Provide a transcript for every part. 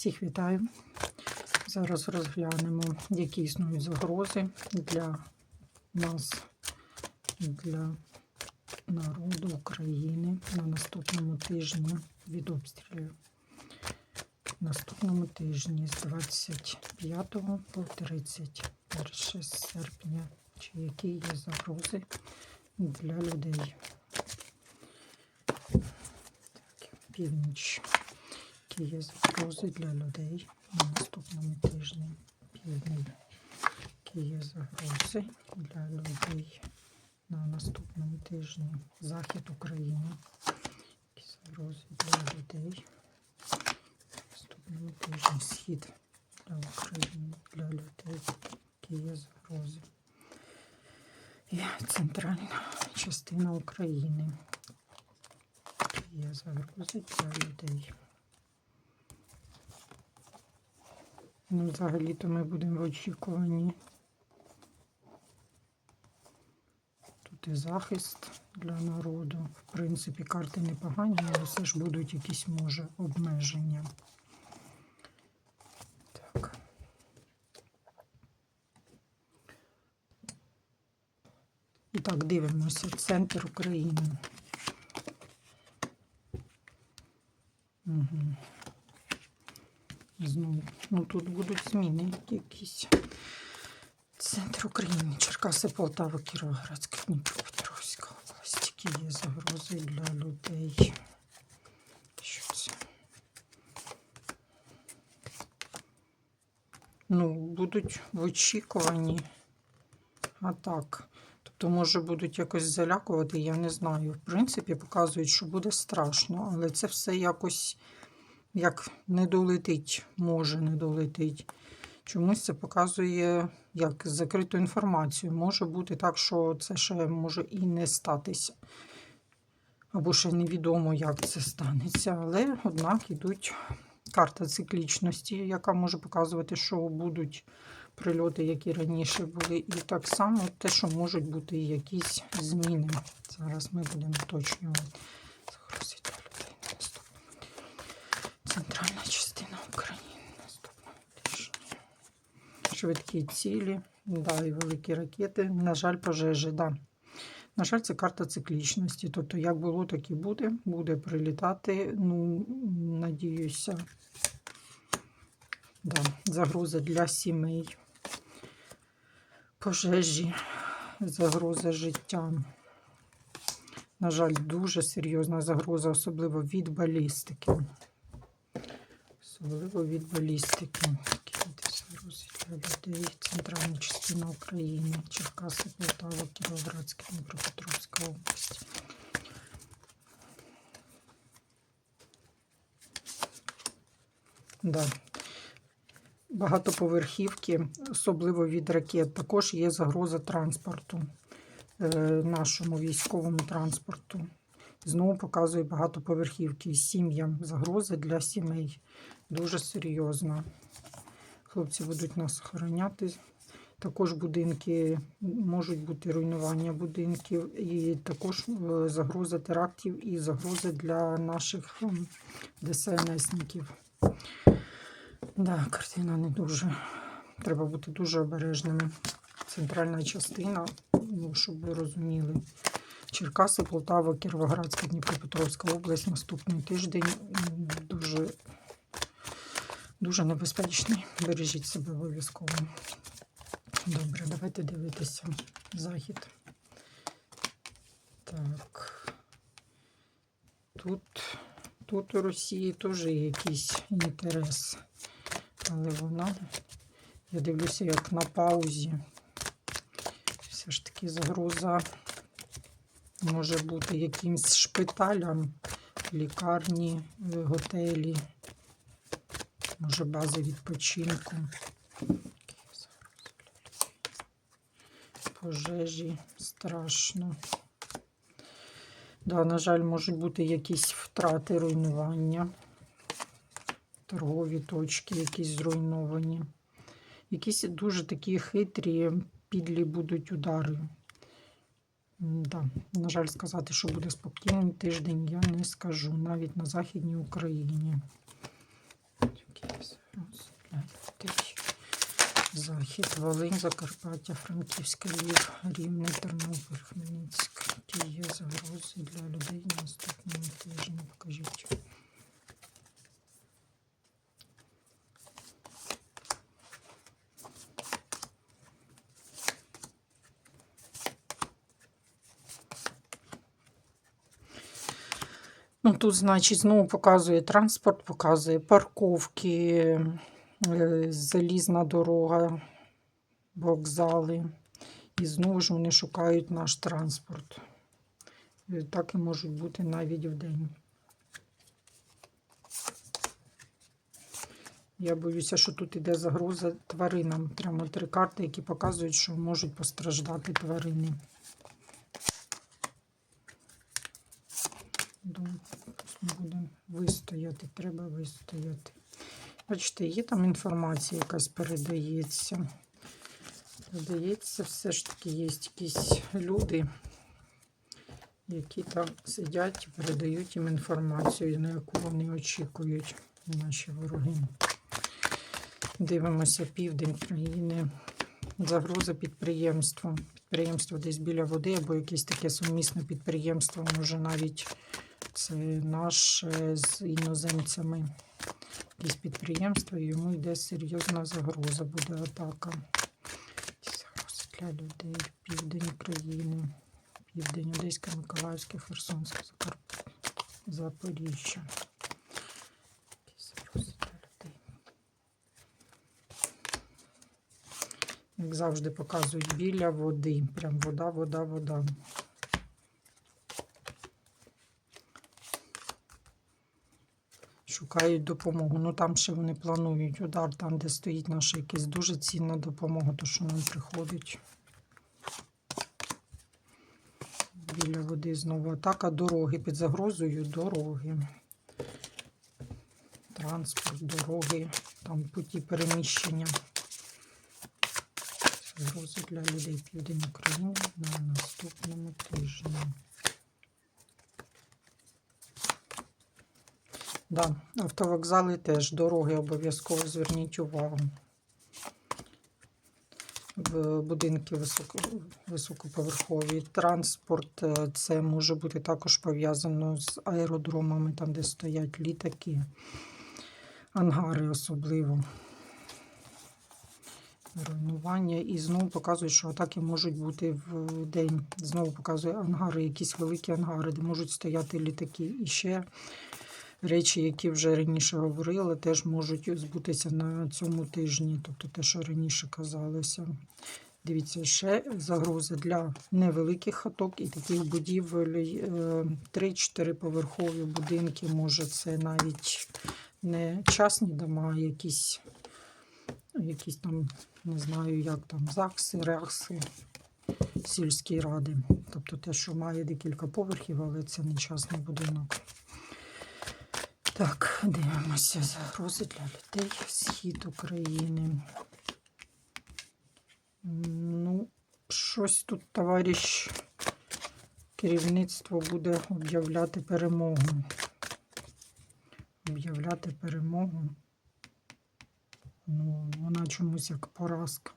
Всіх вітаю. Зараз розглянемо, які існують загрози для нас, для народу України на наступному тижні від обстрілів. Наступному тижні з 25 по 31 серпня, чи які є загрози для людей. Так, північ. Є загрози для людей на наступному тижні. Південь. Які є загрози для людей на наступному тижні. Захід України. Які загрози для людей. На наступному тижні. Схід для України, для людей. Які є загрози. І центральна частина України. Які є загрози для людей. Ну, взагалі-то ми будемо в очікуванні. Тут і захист для народу. В принципі, карти непогані, але все ж будуть якісь, може, обмеження. Так. І так, дивимося. Центр України. Угу. Знову. Ну тут будуть зміни якісь. Центр України, Черкаси, Полтава, Кіровоградська, Дніпропетровська область. Які є загрози для людей. Що це? Ну, будуть в очікуванні атак. Тобто, може, будуть якось залякувати, я не знаю. В принципі, показують, що буде страшно, але це все якось як не долетить, може не долетить. Чомусь це показує як закриту інформацію. Може бути так, що це ще може і не статися. Або ще невідомо, як це станеться. Але, однак, йдуть карта циклічності, яка може показувати, що будуть прильоти, які раніше були. І так само те, що можуть бути якісь зміни. Зараз ми будемо уточнювати. Загрози для людей на наступному Центральна частина України. Наступного тижня. Швидкі цілі, да, і великі ракети. На жаль, пожежі, да. На жаль, це карта циклічності. Тобто, як було, так і буде. Буде прилітати. Ну, надіюся, да. загроза для сімей, пожежі, загроза життя. На жаль, дуже серйозна загроза, особливо від балістики. Особливо від балістики. Які десь людей. Центральна частина України, Черкаси, Полтава, Кіровоградська, Дніпропетровська область. Да. Багатоповерхівки, особливо від ракет, також є загроза транспорту, е, нашому військовому транспорту. Знову показує багатоповерхівки сім'ям. Загроза для сімей. Дуже серйозна. Хлопці будуть нас охороняти. Також будинки можуть бути руйнування будинків, і також е, загроза терактів і загроза для наших ДСНСників. Да, картина не дуже. Треба бути дуже обережними. Центральна частина, ну, щоб ви розуміли. Черкаси, Полтава, Кіровоградська, Дніпропетровська область. Наступний тиждень дуже, дуже небезпечний. Бережіть себе обов'язково. Добре, давайте дивитися захід. Так. Тут, тут у Росії теж є якийсь інтерес. Але вона, я дивлюся, як на паузі. Все ж таки загроза може бути якимсь шпиталям, лікарні, готелі, може бази відпочинку. Пожежі страшно. Да, на жаль, можуть бути якісь втрати, руйнування, торгові точки, якісь зруйновані. Якісь дуже такі хитрі, підлі будуть удари. Да. На жаль, сказати, що буде спокійний тиждень, я не скажу навіть на Західній Україні. Захід, Волинь, Закарпаття, Франківська, Львів, Рівний, Тернопіль, Хмельницький. Ті є загрози для людей наступному тижня. Покажіть. Ну, тут, значить, знову показує транспорт, показує парковки, е, залізна дорога, вокзали. І знову ж вони шукають наш транспорт. Так і можуть бути навіть в день. Я боюся, що тут іде загроза тваринам. Прямо три карти, які показують, що можуть постраждати тварини. Думаю, буде вистояти, треба вистояти. Бачите, є там інформація якась передається. Здається, все ж таки є якісь люди, які там сидять і передають їм інформацію, на яку вони очікують, наші вороги. Дивимося південь країни. Загроза підприємства. Підприємство десь біля води або якесь таке сумісне підприємство, може навіть це наше з іноземцями. Якісь підприємства, йому йде серйозна загроза, буде атака. Для людей, південь України, південь, Одеська, Миколаївська, Херсонська, Запоріжжя. Як завжди показують біля води. Прям вода, вода, вода. Шукають допомогу. Ну там ще вони планують удар, там, де стоїть наша якась дуже цінна допомога, то що нам приходить. Біля води знову атака. Дороги під загрозою дороги. Транспорт, дороги, там путі переміщення. Загрози для людей Південь України на наступному тижні. Да, автовокзали теж, дороги обов'язково зверніть увагу. В будинки високо, високоповерхові. Транспорт е, це може бути також пов'язано з аеродромами, там, де стоять літаки, ангари особливо. Руйнування. І знову показує, що атаки можуть бути в день. Знову показує ангари, якісь великі ангари, де можуть стояти літаки. І ще речі, які вже раніше говорили, теж можуть збутися на цьому тижні, тобто те, що раніше казалося. Дивіться, ще загрози для невеликих хаток і таких будівель 3-4 поверхові будинки. Може, це навіть не частні дома, а якісь, якісь там, не знаю, як там, ЗАГСи, РЕХСи, сільські ради. Тобто те, що має декілька поверхів, але це не частний будинок. Так, дивимося загрози для людей. Схід України. Ну, щось тут, товариш, керівництво буде об'являти перемогу. Об'являти перемогу. Ну, вона чомусь як поразка.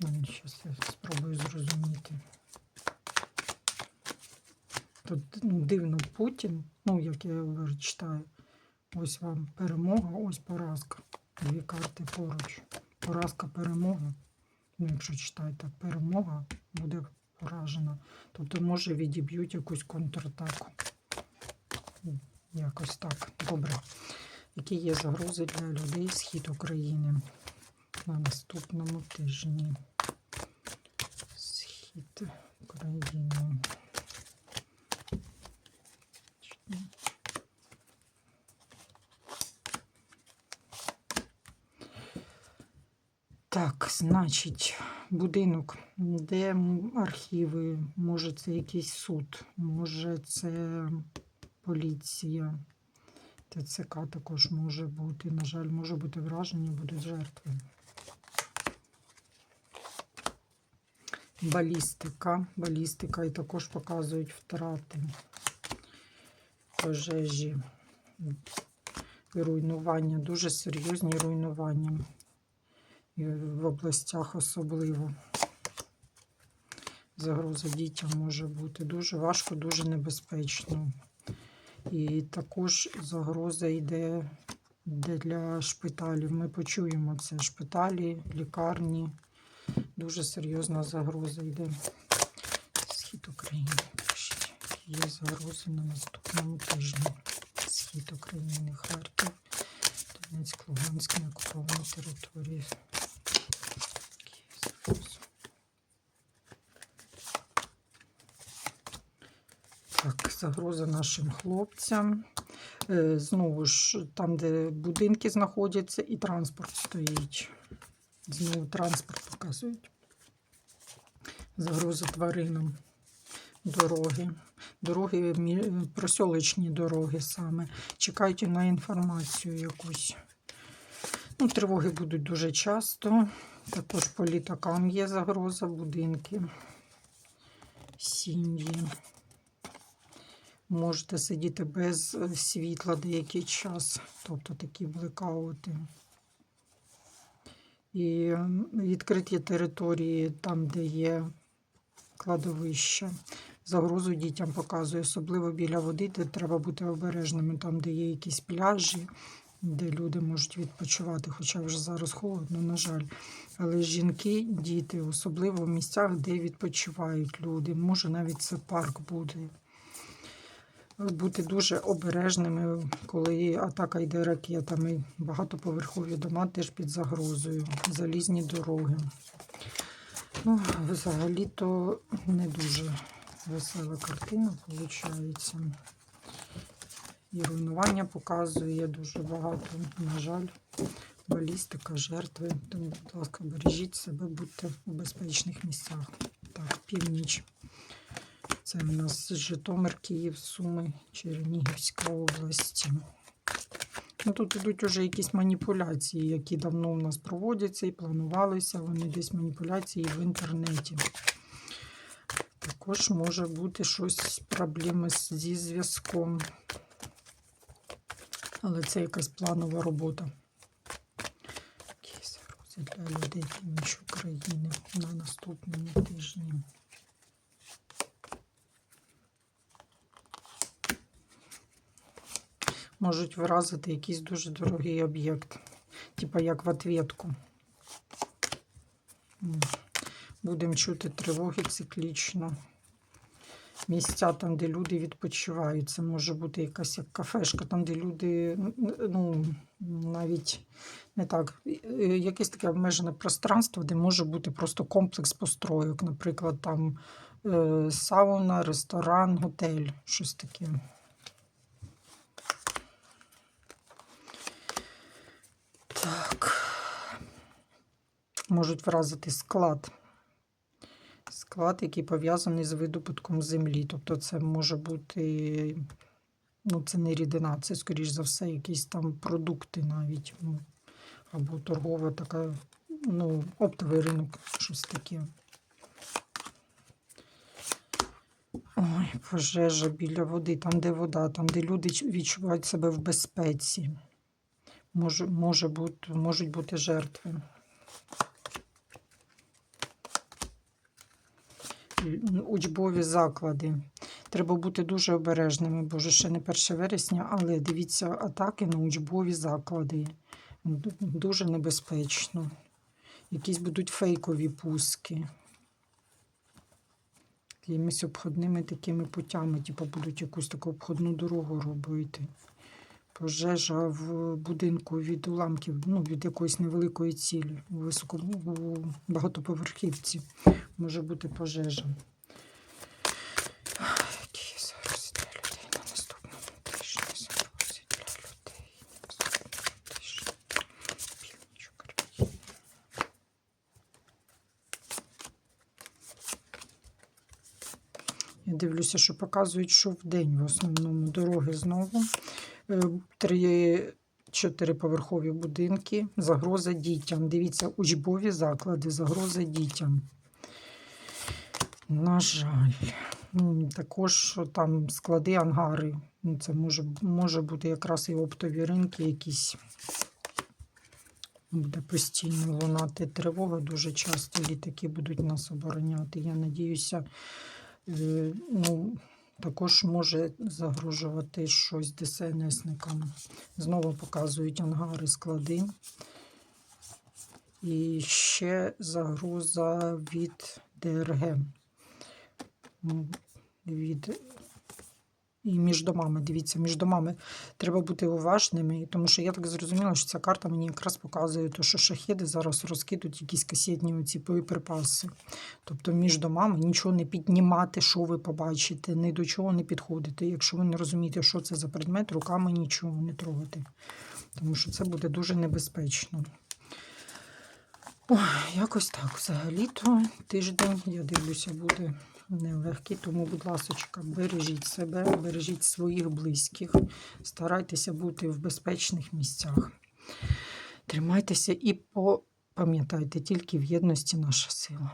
Зараз я спробую зрозуміти. Тут ну, дивно Путін, ну, як я говорю, читаю. Ось вам перемога, ось поразка. Дві карти поруч. Поразка, перемога. Ну, якщо читаєте, перемога буде поражена. Тобто, може, відіб'ють якусь контратаку. Якось так. Добре. Які є загрози для людей схід України на наступному тижні? Схід України. Так, значить, будинок, де архіви, може це якийсь суд, може це поліція. ТЦК також може бути. На жаль, може бути враження, будуть жертви. Балістика. Балістика і також показують втрати пожежі. руйнування, дуже серйозні руйнування. В областях особливо. Загроза дітям може бути дуже важко, дуже небезпечно. І також загроза йде для шпиталів. Ми почуємо це. Шпиталі, лікарні. Дуже серйозна загроза йде. Схід України. Є загрози на наступному тижні. Схід України, Харків, Донецьк, Луганськ, на окупованій території. Які загрози? Так, загроза нашим хлопцям. Е, Знову ж, там, де будинки знаходяться, і транспорт стоїть. Знову транспорт показують. Загроза тваринам. Дороги. Дороги, просьолочні дороги саме. Чекайте на інформацію якусь. Ну, тривоги будуть дуже часто. Також по літакам є загроза, будинки, сім'ї. Можете сидіти без е, світла деякий час, тобто такі блекаути. І відкриті території там, де є кладовища. Загрозу дітям показує, особливо біля води, де треба бути обережними, там, де є якісь пляжі, де люди можуть відпочивати, хоча вже зараз холодно, на жаль. Але жінки, діти, особливо в місцях, де відпочивають люди. Може навіть це парк буде бути дуже обережними, коли атака йде ракетами. Багатоповерхові дома теж під загрозою, залізні дороги. Ну, взагалі-то не дуже весела картина виходить. І руйнування показує дуже багато, на жаль, балістика, жертви. Тому, будь ласка, бережіть себе, будьте у безпечних місцях. Так, північ. Це у нас Житомир, Київ, Суми, Чернігівська область. Ну, тут ідуть уже якісь маніпуляції, які давно у нас проводяться і планувалися. Вони десь маніпуляції в інтернеті. Також може бути щось проблеми зі зв'язком. Але це якась планова робота. Які загрози для людей північ України на наступному тижні. Можуть вразити якийсь дуже дорогий об'єкт, типа як в ответку. Будемо чути тривоги циклічно. Місця там, де люди відпочивають. Це може бути якась як кафешка, там, де люди, ну, навіть не так, е, якесь таке обмежене пространство, де може бути просто комплекс постройок, наприклад, там е, сауна, ресторан, готель, щось таке. Так. Можуть вразити склад. Склад, який пов'язаний з видобутком землі. Тобто це може бути, ну, це не рідина, це, скоріш за все, якісь там продукти навіть. ну, Або торгова така, ну, оптовий ринок, щось таке. Ой, пожежа біля води, там, де вода, там, де люди відчувають себе в безпеці. Може, може бути, можуть бути жертви. Учбові заклади. Треба бути дуже обережними, бо вже ще не 1 вересня, але дивіться атаки на учбові заклади. Дуже небезпечно. Якісь будуть фейкові пуски. Якимись обходними такими путями, типу будуть якусь таку обходну дорогу робити. Пожежа в будинку від уламків, ну, від якоїсь невеликої цілі. У високому багатоповерхівці може бути пожежа. Я дивлюся, що показують, що в день в основному дороги знову. Три чотириповерхові будинки, загроза дітям. Дивіться, учбові заклади, загроза дітям. На жаль. також там склади, ангари. Ну, Це може, може бути якраз і оптові ринки якісь. Буде постійно лунати тривога. Дуже часто літаки будуть нас обороняти. Я надіюся, е, ну, також може загрожувати щось ДСНСникам. Знову показують ангари, склади. І ще загроза від ДРГ. Від... І між домами, дивіться, між домами треба бути уважними, тому що я так зрозуміла, що ця карта мені якраз показує, то, що шахеди зараз розкидуть якісь касетні оці боєприпаси. Тобто між домами нічого не піднімати, що ви побачите, ні до чого не підходити. Якщо ви не розумієте, що це за предмет, руками нічого не трогати. Тому що це буде дуже небезпечно. Ой, якось так. Взагалі-то тиждень, я дивлюся, буде нелегкий. Тому, будь ласка, бережіть себе, бережіть своїх близьких, старайтеся бути в безпечних місцях. Тримайтеся і пам'ятайте, тільки в єдності наша сила.